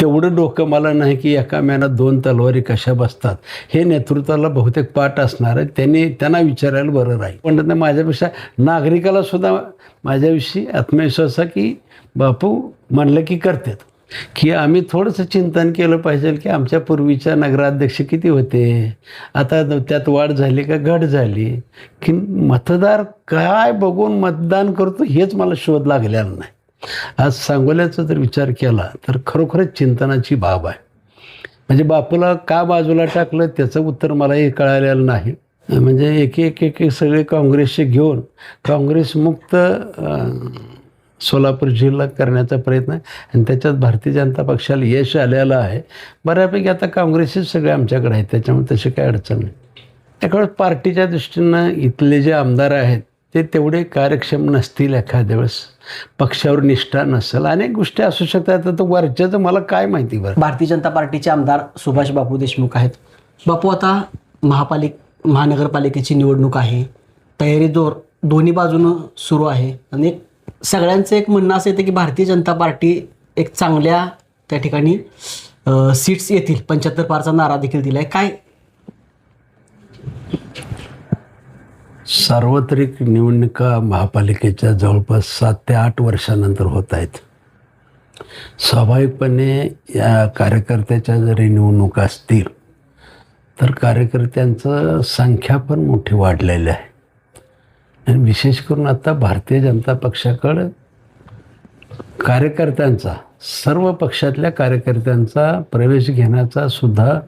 तेवढं डोकं मला नाही की एका म्यानात दोन तलवारी कशा बसतात? हे नेतृत्वाला बहुतेक पाठ असणार आहे त्यांनी त्यांना विचारायला बरं राहील. पण त्यांना माझ्यापेक्षा नागरिकाला सुद्धा माझ्याविषयी आत्मविश्वास आहे की बापू म्हणलं की करतात. की आम्ही थोडंसं चिंतन केलं पाहिजे की आमच्या पूर्वीच्या नगराध्यक्ष किती होते? आता त्यात वाढ झाली का घट झाली? की मतदार काय बघून मतदान करतो हेच मला शोध लागलेला नाही. आज सांगोल्याचा जर विचार केला तर खरोखरच चिंतनाची बाब आहे. म्हणजे बापूला का बाजूला टाकलं त्याचं उत्तर मलाही कळालेलं नाही. म्हणजे एक एक एक एक सगळे काँग्रेसचे घेऊन काँग्रेसमुक्त सोलापूर जिल्हा करण्याचा प्रयत्न आहे. आणि त्याच्यात भारतीय जनता पक्षाला यश आलेलं आहे. बऱ्यापैकी आता काँग्रेसच सगळे आमच्याकडे आहेत त्याच्यामुळे तशी काही अडचण नाही. त्याकडे पार्टीच्या दृष्टीनं इथले जे आमदार आहेत ते तेवढे कार्यक्षम नसतील एखाद्या वेळेस. पक्षावर निष्ठा नसेल. अनेक गोष्टी असू शकतात. तर वरच्याचं मला काय माहिती बरं. भारतीय जनता पार्टीचे आमदार सुभाष बापू देशमुख आहेत. बापू आता महापालिक महानगरपालिकेची निवडणूक आहे. तयारी जोर दोन्ही बाजूनं सुरू आहे. आणि एक सगळ्यांचं एक म्हणणं असं येतं की भारतीय जनता पार्टी एक चांगल्या त्या ठिकाणी सीट्स येतील. पंच्याहत्तर पारचा नारा देखील दिला आहे काय? सार्वत्रिक निवडणुका महापालिकेच्या जवळपास सात ते आठ वर्षानंतर होत आहेत. स्वाभाविकपणे या कार्यकर्त्याच्या जरी निवडणुका असतील तर कार्यकर्त्यांचं संख्या पण मोठी वाढलेली आहे. आणि विशेष करून आता भारतीय जनता पक्षाकडं कार्यकर्त्यांचा सर्व पक्षातल्या कार्यकर्त्यांचा प्रवेश घेण्याचा सुद्धा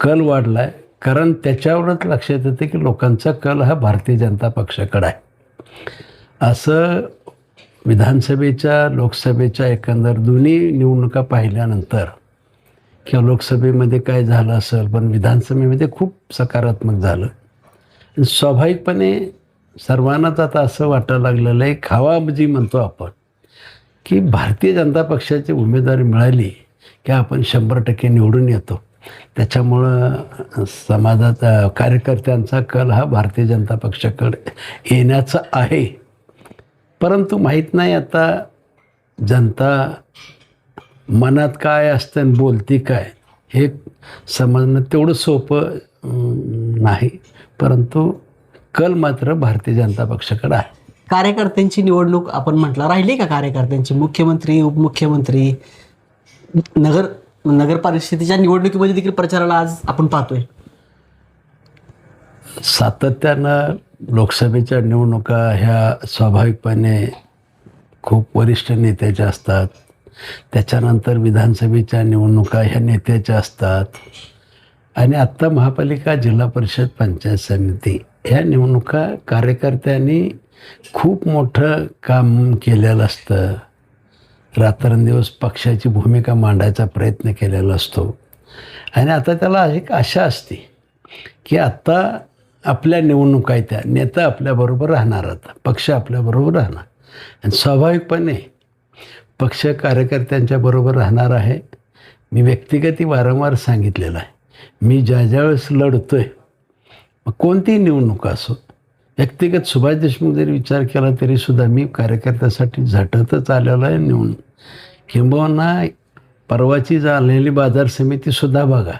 कल वाढला आहे कारण त्याच्यावरच लक्षात येते की लोकांचा कल हा भारतीय जनता पक्षाकडे आहे. असं विधानसभेच्या लोकसभेच्या एकंदर दोन्ही निवडणुका पाहिल्यानंतर किंवा लोकसभेमध्ये काय झालं असेल पण विधानसभेमध्ये खूप सकारात्मक झालं. आणि स्वाभाविकपणे सर्वांनाच आता असं वाटायला लागलेलं आहे खावा जी म्हणतो आपण की भारतीय जनता पक्षाची उमेदवारी मिळाली की आपण शंभर टक्के निवडून येतो. त्याच्यामुळं समाजात कार्यकर्त्यांचा कल हा भारतीय जनता पक्षाकडे येण्याचा आहे. परंतु माहीत नाही आता जनता मनात काय असतं आणि बोलती काय हे समजणं तेवढं सोपं नाही. परंतु कल मात्र भारतीय जनता पक्षाकडे आहे. कार्यकर्त्यांची निवडणूक आपण म्हटलं राहिली का कार्यकर्त्यांची? मुख्यमंत्री उपमुख्यमंत्री नगर नगर परिषदेच्या निवडणुकीमध्ये देखील प्रचाराला आज आपण पाहतोय. सातत्यानं लोकसभेच्या निवडणुका ह्या स्वाभाविकपणे खूप वरिष्ठ नेत्याच्या असतात. त्याच्यानंतर विधानसभेच्या निवडणुका ह्या नेत्याच्या असतात. आणि आत्ता महापालिका जिल्हा परिषद पंचायत समिती ह्या निवडणुका कार्यकर्त्यांनी खूप मोठं काम केलेलं असतं. रात्रंदिवस पक्षाची भूमिका मांडायचा प्रयत्न केलेला असतो. आणि आता त्याला एक आशा असते की आत्ता आपल्या निवडणुका आहेत त्या. नेता आपल्याबरोबर राहणार आता. पक्ष आपल्याबरोबर राहणार. आणि स्वाभाविकपणे पक्ष कार्यकर्त्यांच्या बरोबर राहणार आहे. मी व्यक्तिगती वारंवार सांगितलेलं आहे. मी ज्या ज्यावेळेस लढतो आहे मग कोणतीही निवडणूक असो व्यक्तिगत सुभाष देशमुख जरी विचार केला तरीसुद्धा मी कार्यकर्त्यासाठी झटतच आलेलो आहे निवडून किंबहुना परवाची झालेली बाजार समितीसुद्धा बघा.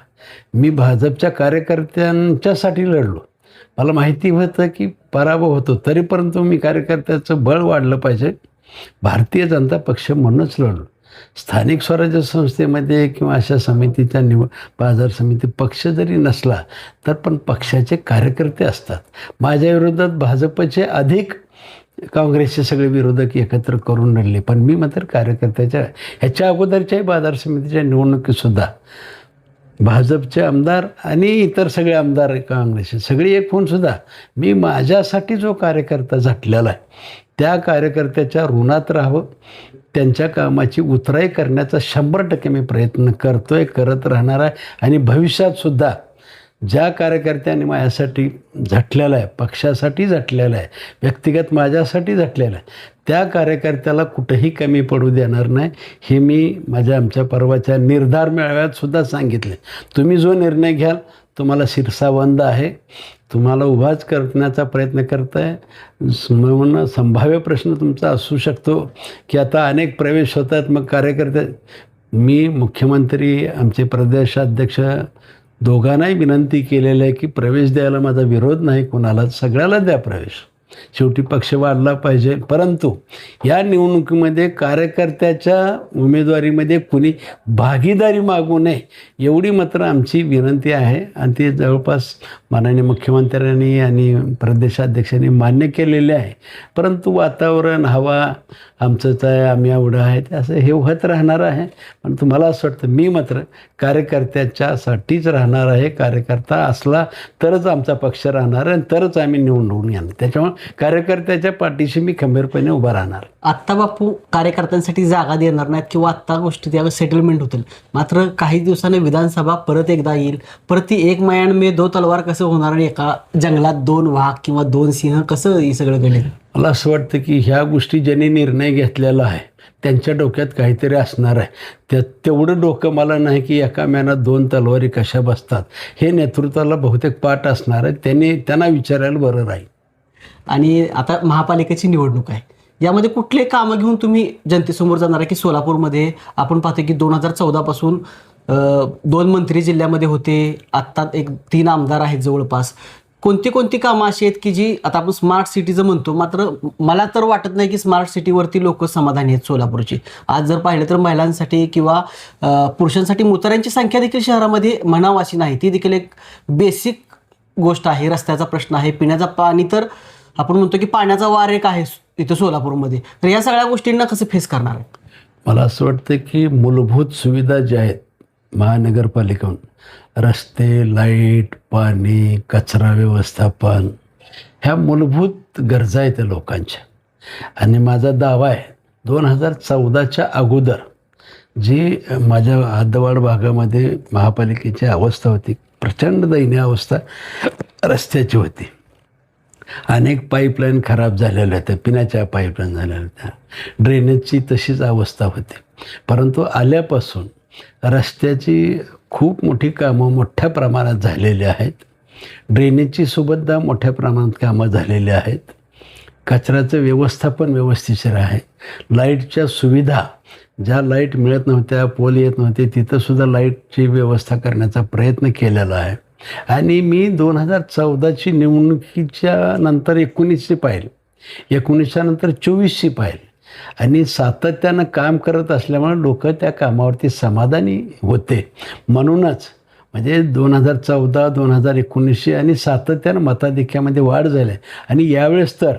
मी भाजपच्या कार्यकर्त्यांच्यासाठी लढलो. मला माहिती होतं की पराभव होतो तरीपर्यंत मी कार्यकर्त्याचं बळ वाढलं पाहिजे. भारतीय जनता पक्ष म्हणूनच लढलो. स्थानिक स्वराज्य संस्थेमध्ये किंवा अशा समितीच्या निव बाजार समिती पक्ष जरी नसला तर पण पक्षाचे कार्यकर्ते असतात. माझ्या विरोधात भाजपचे अधिक काँग्रेसचे सगळे विरोधक एकत्र करून लढले पण मी मात्र कार्यकर्त्याच्या ह्याच्या अगोदरच्याही बाजार समितीच्या निवडणुकीतसुद्धा भाजपचे आमदार आणि इतर सगळे आमदार काँग्रेसचे सगळी एक होऊन सुद्धा मी माझ्यासाठी जो कार्यकर्ता झटलेला आहे त्या कार्यकर्त्याच्या ऋणात राहावं त्यांच्या कामाची उतराई करण्याचा शंभर टक्के मी प्रयत्न करतो आहे करत राहणार आहे. आणि भविष्यातसुद्धा ज्या कार्यकर्त्यांनी माझ्यासाठी झटलेला आहे पक्षासाठी झटलेलं आहे व्यक्तिगत माझ्यासाठी झटलेला आहे त्या कार्यकर्त्याला कुठंही कमी पडू देणार नाही हे मी माझ्या आमच्या पर्वाच्या निर्धार मेळाव्यातसुद्धा सांगितले. तुम्ही जो निर्णय घ्याल तुम्हाला शिरसावंद आहे. तुम्हाला उभाच करण्याचा प्रयत्न करताय. म्हणून संभाव्य प्रश्न तुमचा असू शकतो की आता अनेक प्रवेश होतात. मग कार्यकर्ते मी मुख्यमंत्री आमचे प्रदेशाध्यक्ष दोघांनाही विनंती केलेली आहे की प्रवेश द्यायला माझा विरोध नाही. कोणाला सगळ्याला द्या प्रवेश. शेवटी पक्ष वाढला पाहिजे. परंतु या निवडणुकीमध्ये कार्यकर्त्याच्या उमेदवारीमध्ये कुणी भागीदारी मागू नये एवढी मात्र आमची विनंती आहे. आणि ती जवळपास माननीय मुख्यमंत्र्यांनी आणि प्रदेशाध्यक्षांनी मान्य केलेले आहे. परंतु वातावरण हवा आमचंच आहे आम्ही एवढं आहे ते असं हे होत राहणार आहे. पण तुम्हाला असं वाटतं मी मात्र कार्यकर्त्याच्यासाठीच राहणार आहे. कार्यकर्ता असला तरच आमचा पक्ष राहणार आहे आणि तरच आम्ही निवडून येणार. त्याच्यामुळे कार्यकर्त्याच्या पाठीशी मी खंबीरपणे उभा राहणार. आत्ता बापू कार्यकर्त्यांसाठी जागा देणार नाहीत किंवा आत्ता गोष्टी त्या सेटलमेंट होतील. मात्र काही दिवसाने विधानसभा परत एकदा येईल. परत ती एक मयान मे दो तलवार कसं होणार आणि एका जंगलात दोन वाघ किंवा दोन सिंह कसं हे सगळं घडेल? मला असं वाटतं की ह्या गोष्टी ज्यांनी निर्णय घेतलेला आहे त्यांच्या डोक्यात काहीतरी असणार आहे. त्या तेवढं डोकं मला नाही की एका म्यानात दोन तलवारी कशा बसतात. हे नेतृत्वाला बहुतेक पाठ असणार आहे. त्यांनी त्यांना विचारायला बरं राहील. आणि आता महापालिकेची निवडणूक आहे. यामध्ये कुठले कामं घेऊन तुम्ही जनतेसमोर जाणार आहे की सोलापूरमध्ये? आपण पाहतो की दोन हजार चौदापासून दोन मंत्री जिल्ह्यामध्ये होते. आत्ता एक तीन आमदार आहेत जवळपास. कोणती कोणती कामं अशी आहेत की जी आता आपण स्मार्ट सिटीचं म्हणतो मात्र मला तर वाटत नाही की स्मार्ट सिटीवरती लोक समाधानी आहेत सोलापूरची. आज जर पाहिलं तर महिलांसाठी किंवा पुरुषांसाठी मुताऱ्यांची संख्या देखील शहरामध्ये म्हणावं अशी नाही. ती देखील एक बेसिक गोष्ट आहे. रस्त्याचा प्रश्न आहे पिण्याचा पाणी तर आपण म्हणतो की पाण्याचा वार एक आहे इथं सोलापूरमध्ये. तर या सगळ्या गोष्टींना कसं फेस करणार आहे? मला असं वाटतं की मूलभूत सुविधा ज्या आहेत महानगरपालिकेहून रस्ते लाइट पाणी कचरा व्यवस्थापन ह्या मूलभूत गरजा आहेत त्या लोकांच्या. आणि माझा दावा आहे दोन हजार चौदाच्या अगोदर जी माझ्या हद्दवाड भागामध्ये महापालिकेची अवस्था होती प्रचंड दयनीय अवस्था रस्त्याची होती. अनेक पाईपलाईन खराब झालेल्या होत्या. पिण्याच्या पाईपलाईन झालेल्या होत्या. ड्रेनेजची तशीच अवस्था होती. परंतु आल्यापासून रस्त्याची खूप मोठी कामं मोठ्या प्रमाणात झालेली आहेत. ड्रेनेजची सुद्धा मोठ्या प्रमाणात कामं झालेली आहेत. कचऱ्याचं व्यवस्थापन व्यवस्थिशीर आहे. लाईटच्या सुविधा ज्या लाइट मिळत नव्हत्या पोल येत नव्हते तिथंसुद्धा लाईटची व्यवस्था करण्याचा प्रयत्न केलेला आहे. आणि मी दोन हजार चौदाची निवडणुकीच्या नंतर एकोणीसची पाहिली. एकोणीसच्या नंतर चोवीसची आणि सातत्यानं काम करत असल्यामुळे लोक त्या कामावरती समाधानी होते. म्हणूनच म्हणजे दोन हजार चौदा दोन हजार एकोणीसशे आणि सातत्यानं मताधिक्यामध्ये वाढ झाली. आहे. आणि यावेळेस तर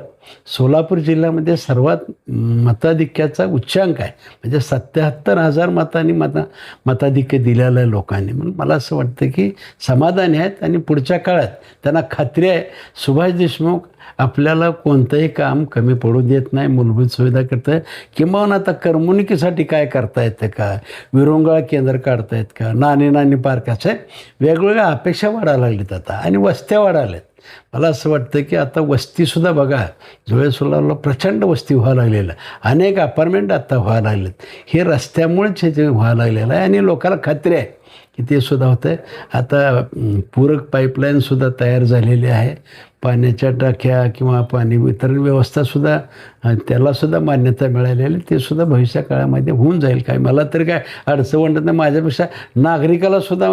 सोलापूर जिल्ह्यामध्ये सर्वात मताधिक्याचा उच्चांक आहे. म्हणजे सत्याहत्तर हजार मतांनी मता मताधिक्य दिलेलं आहे लोकांनी. म्हणून मला असं वाटतं की समाधानी आहेत आणि पुढच्या काळात त्यांना खात्री आहे. सुभाष देशमुख आपल्याला कोणतंही काम कमी पडू देत नाही मूलभूत सुविधा करत आहे. आता करमणुकीसाठी काय करता येतं का? विरंगुळा केंद्र काढता येत का? नाणी नाणी पार्क असे वेगवेगळ्या अपेक्षा वाढायला लागलीत आता आणि वस्त्या वाढाल्यात मला असं वाटतं की आता वस्तीसुद्धा बघा धुळे सोलारला प्रचंड वस्ती व्हायला लागलेलं अनेक अपार्टमेंट आता व्हायला लागलेत. हे रस्त्यामुळेच हे व्हायला लागलेलं आहे आणि लोकांना खात्री आहे. की ते सुद्धा होतं आहे आता पूरक पाईपलाईनसुद्धा तयार झालेली आहे. पाण्याच्या टाक्या किंवा पाणी वितरण व्यवस्थासुद्धा त्यालासुद्धा मान्यता मिळालेली ते सुद्धा भविष्या काळामध्ये होऊन जाईल काय? मला तरी काय अडचण वाटत नाही. माझ्यापेक्षा नागरिकालासुद्धा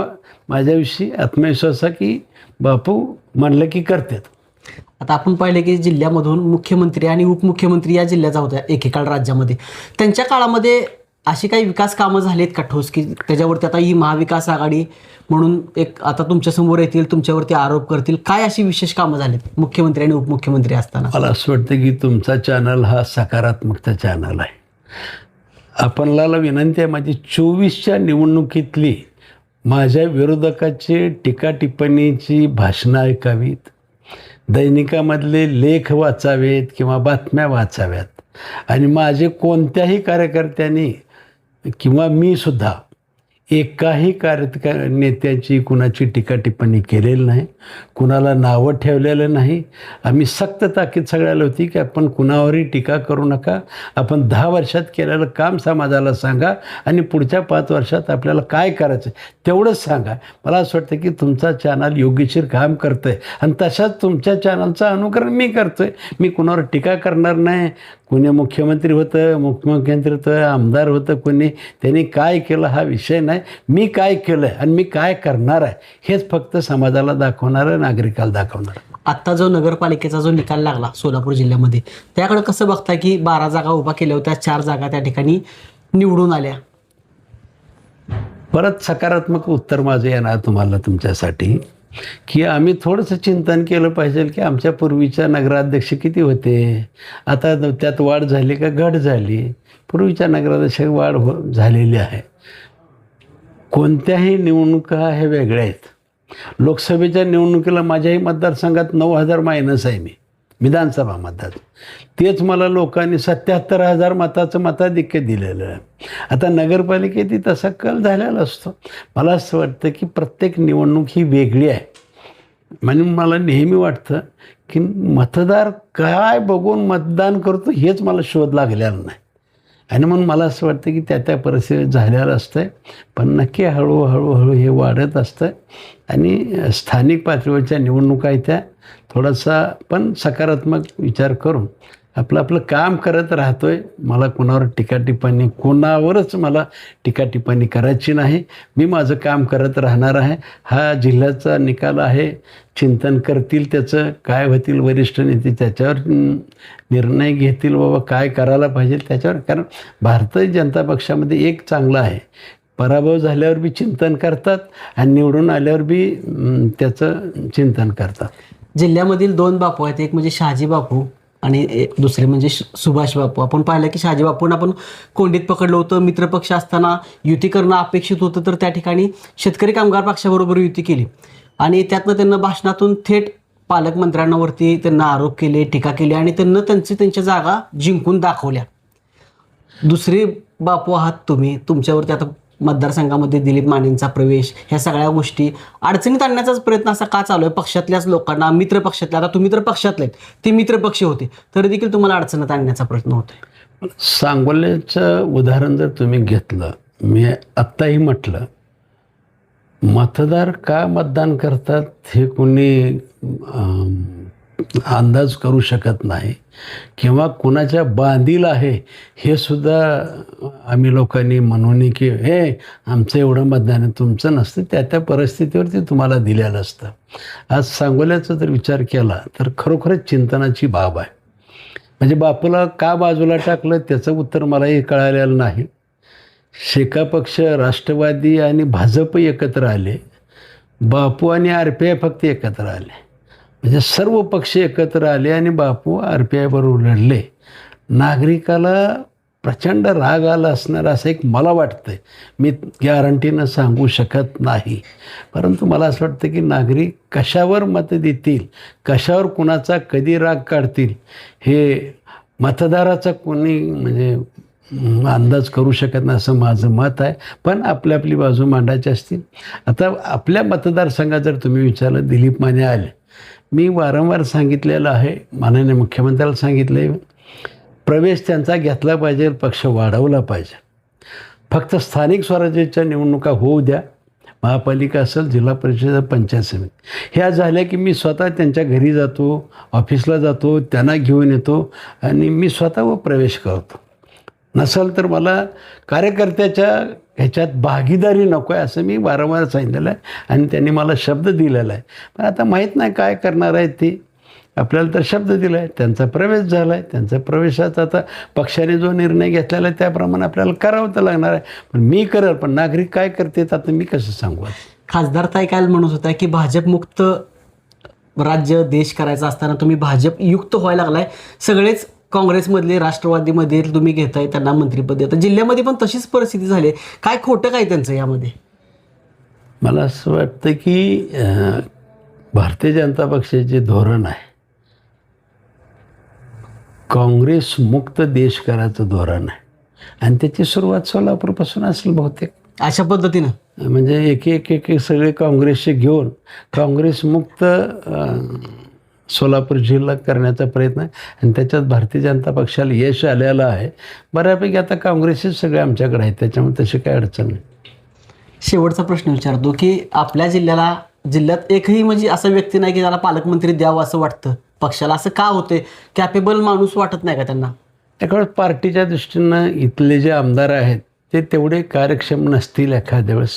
माझ्याविषयी आत्मविश्वास आहे की बापू म्हणलं की करतात. आता आपण पाहिलं की जिल्ह्यामधून मुख्यमंत्री आणि उपमुख्यमंत्री या जिल्ह्याचा होत्या एकेकाळ राज्यामध्ये. त्यांच्या काळामध्ये अशी काही विकास कामं झालीत का ठोस? की त्याच्यावरती आता ही महाविकास आघाडी म्हणून एक आता तुमच्यासमोर येतील तुमच्यावरती आरोप करतील. काय अशी विशेष कामं झालीत? मुख्यमंत्री आणि उपमुख्यमंत्री असताना. मला असं वाटतं की तुमचा चॅनल हा सकारात्मकता चॅनल आहे. आपणाला विनंती आहे माझी चोवीसच्या निवडणुकीतली माझ्या विरोधकाचे टीका टिप्पणीची भाषणं ऐकावीत. दैनिकामधले लेख वाचावेत किंवा बातम्या वाचाव्यात. आणि माझे कोणत्याही कार्यकर्त्यांनी किंवा मी सुद्धा एकाही कार्य नेत्याची कुणाची टीका टिप्पणी केलेली नाही कुणाला नावं ठेवलेलं नाही. आम्ही सक्त ताकीद सगळ्याला होती की आपण कुणावरही टीका करू नका. आपण दहा वर्षात केलेलं काम समाजाला सांगा आणि पुढच्या पाच वर्षात आपल्याला काय करायचं तेवढंच सांगा. मला असं वाटतं की तुमचा चॅनल योग्यशीर काम करतं आहे आणि तशाच तुमच्या चॅनलचं अनुकरण मी करतो आहे मी कुणावर टीका करणार नाही. कोणी मुख्यमंत्री होतं मुख्यमंत्री होतं आमदार होतं कोणी त्यांनी काय केलं हा विषय नाही. मी काय केलं आणि मी काय करणार आहे हेच फक्त समाजाला दाखवणार आहे नागरिकाला दाखवणार. आत्ता जो नगरपालिकेचा जो निकाल लागला सोलापूर जिल्ह्यामध्ये त्याकडे कसं बघताय की बारा जागा उभा केल्या होत्या चार जागा त्या ठिकाणी निवडून आल्या? परत सकारात्मक उत्तर माझं येणार तुम्हाला तुमच्यासाठी. की आम्ही थोडंसं चिंतन केलं पाहिजे की आमच्या पूर्वीच्या नगराध्यक्ष किती होते? आता त्यात वाढ झाली का? घट झाली. पूर्वीच्या नगराध्यक्ष वाढ हो झालेली आहे. कोणत्याही निवडणुका ह्या वेगळ्या आहेत. लोकसभेच्या निवडणुकीला माझ्याही मतदारसंघात नऊ हजार मायनस आहे मी. विधानसभा मतात. तेच मला लोकांनी सत्याहत्तर हजार मताचं मताधिक्य दिलेलं आहे. आता नगरपालिकेत तसा कल झालेला असतो. मला असं वाटतं की प्रत्येक निवडणूक ही वेगळी आहे. म्हणून मला नेहमी वाटतं की मतदार काय बघून मतदान करतो हेच मला शोध लागलेला नाही. आणि म्हणून मला असं वाटतं की त्या त्या परिस्थितीत झालेलं असतं आहे पण नक्की हळूहळूहळू हे वाढत असतं आणि स्थानिक पातळीवरच्या निवडणुका आहेत त्या थोडासा पण सकारात्मक विचार करून आपलं आपलं काम करत राहतो आहे मला कोणावर टीका टिप्पणी कोणावरच मला टीका टिप्पणी करायची नाही. मी माझं काम करत राहणार आहे. हा जिल्ह्याचा निकाल आहे. चिंतन करतील त्याचं. काय होतील वरिष्ठ नेते त्याच्यावर निर्णय घेतील बाबा काय करायला पाहिजे त्याच्यावर. कारण भारतीय जनता पक्षामध्ये एक चांगलं आहे. पराभव झाल्यावर बी चिंतन करतात आणि निवडून आल्यावर बी त्याचं चिंतन करतात. जिल्ह्यामधील दोन बापू आहेत. एक म्हणजे शहाजी बापू आणि दुसरे म्हणजे सुभाष बापू. आपण पाहिलं की शहाजी बापूंना आपण कोंडीत पकडलं होतं. मित्रपक्ष असताना युती करणं अपेक्षित होतं तर त्या ठिकाणी शेतकरी कामगार पक्षाबरोबर युती केली. आणि त्यातनं त्यांना भाषणातून थेट पालकमंत्र्यांवरती त्यांना आरोप केले टीका केली आणि त्यांना त्यांची त्यांच्या जागा जिंकून दाखवल्या. दुसरे बापू आहात तुम्ही. तुमच्यावरती आता मतदारसंघामध्ये दिलीप मानेंचा प्रवेश ह्या सगळ्या गोष्टी अडचणीत आणण्याचाच प्रयत्न असा का चालू आहे पक्षातल्याच लोकांना मित्र पक्षातल्या आता तुम्ही तर पक्षातले आहेत. ते मित्र पक्ष होते तरी देखील तुम्हाला अडचणीत आणण्याचा प्रयत्न होतोय सांगोल्याचं उदाहरण जर तुम्ही घेतलं मी आत्ताही म्हटलं मतदार का मतदान करतात हे कोणी अंदाज करू शकत नाही किंवा कुणाच्या बांधील आहे हे सुद्धा आम्ही लोकांनी म्हणून की हे आमचं एवढं मतदान तुमचं नसतं. त्या त्या परिस्थितीवरती तुम्हाला दिलेलं असतं. आज सांगोल्याचा जर विचार केला तर खरोखरच चिंतनाची बाब आहे. म्हणजे बापूला का बाजूला टाकलं त्याचं उत्तर मलाही कळालेलं नाही. शेका पक्ष राष्ट्रवादी आणि भाजप एकत्र आले. बापू आणि आर पी आय फक्त एकत्र आले. म्हणजे सर्व पक्ष एकत्र आले आणि बापू आर पी आयबरोबर लढले नागरिकाला प्रचंड राग आला असणार असं एक मला वाटतं मी गॅरंटीनं सांगू शकत नाही. परंतु मला असं वाटतं की नागरिक कशावर मत देतील? कशावर कुणाचा कधी राग काढतील? हे मतदाराचा कोणी म्हणजे अंदाज करू शकत नाही असं माझं मत आहे. पण आपली आपली बाजू मांडायची असतील. आता आपल्या मतदारसंघात जर तुम्ही विचारलं दिलीप माने आले. मी वारंवार सांगितलेलं आहे माननीय मुख्यमंत्र्याला सांगितलं आहे प्रवेश त्यांचा घेतला पाहिजे पक्ष वाढवला पाहिजे. फक्त स्थानिक स्वराज्याच्या निवडणुका होऊ द्या महापालिका असेल जिल्हा परिषद पंचायत समिती. ह्या झाल्या की मी स्वतः त्यांच्या घरी जातो ऑफिसला जातो त्यांना घेऊन येतो आणि मी स्वतः व प्रवेश करतो. नसेल तर मला कार्यकर्त्याच्या ह्याच्यात भागीदारी नको आहे असं मी वारंवार सांगितलेलं आहे. आणि त्यांनी मला शब्द दिलेला आहे. पण आता माहीत नाही काय करणार आहेत ते. आपल्याला तर शब्द दिला आहे. त्यांचा प्रवेश झाला आहे त्यांचा प्रवेशाचा आता पक्षाने जो निर्णय घेतलेला आहे त्याप्रमाणे आपल्याला करावं तर लागणार आहे. पण मी करेल पण नागरिक काय करते आता मी कसं सांगू? खासदार ताई काय म्हणत होता की भाजपमुक्त राज्य देश करायचा असताना तुम्ही भाजप युक्त व्हायला लागलाय. सगळेच काँग्रेसमधले राष्ट्रवादीमध्ये तुम्ही घेताय त्यांना मंत्रिपद देता जिल्ह्यामध्ये पण तशीच परिस्थिती झाली आहे. काय खोटं काय त्यांचं यामध्ये? मला असं वाटतं की भारतीय जनता पक्षाचे धोरण आहे. काँग्रेस मुक्त देश करायचं धोरण आहे. आणि त्याची सुरुवात सोलापूरपासून असेल बहुतेक. अशा पद्धतीनं? म्हणजे एक एक एक सगळे काँग्रेसचे घेऊन काँग्रेसमुक्त अं, सोलापूर जिल्हा करण्याचा प्रयत्न आहे. आणि त्याच्यात भारतीय जनता पक्षाला यश आलेलं आहे. बऱ्यापैकी आता काँग्रेसच सगळे आमच्याकडे आहेत. त्याच्यामुळे तशी काही अडचण नाही. शेवटचा प्रश्न विचारतो की आपल्या जिल्ह्याला जिल्ह्यात एकही म्हणजे असा व्यक्ती नाही की त्याला पालकमंत्री द्यावं असं वाटतं. पक्षाला असं का होते कॅपेबल माणूस वाटत नाही का त्यांना? एखाद्या पार्टीच्या दृष्टीनं इथले जे आमदार आहेत ते तेवढे कार्यक्षम नसतील एखाद्या वेळेस.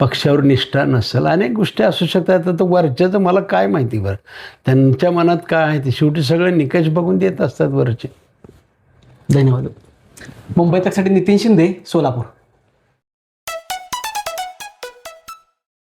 पक्षावर निष्ठा नसेल. अनेक गोष्टी असू शकतात. आता तो वरच्याचं मला काय माहिती बरं? त्यांच्या मनात काय आहे? ते शेवटी सगळे निकष बघून देत असतात वरचे. धन्यवाद. मुंबई तकसाठी नितीन शिंदे सोलापूर.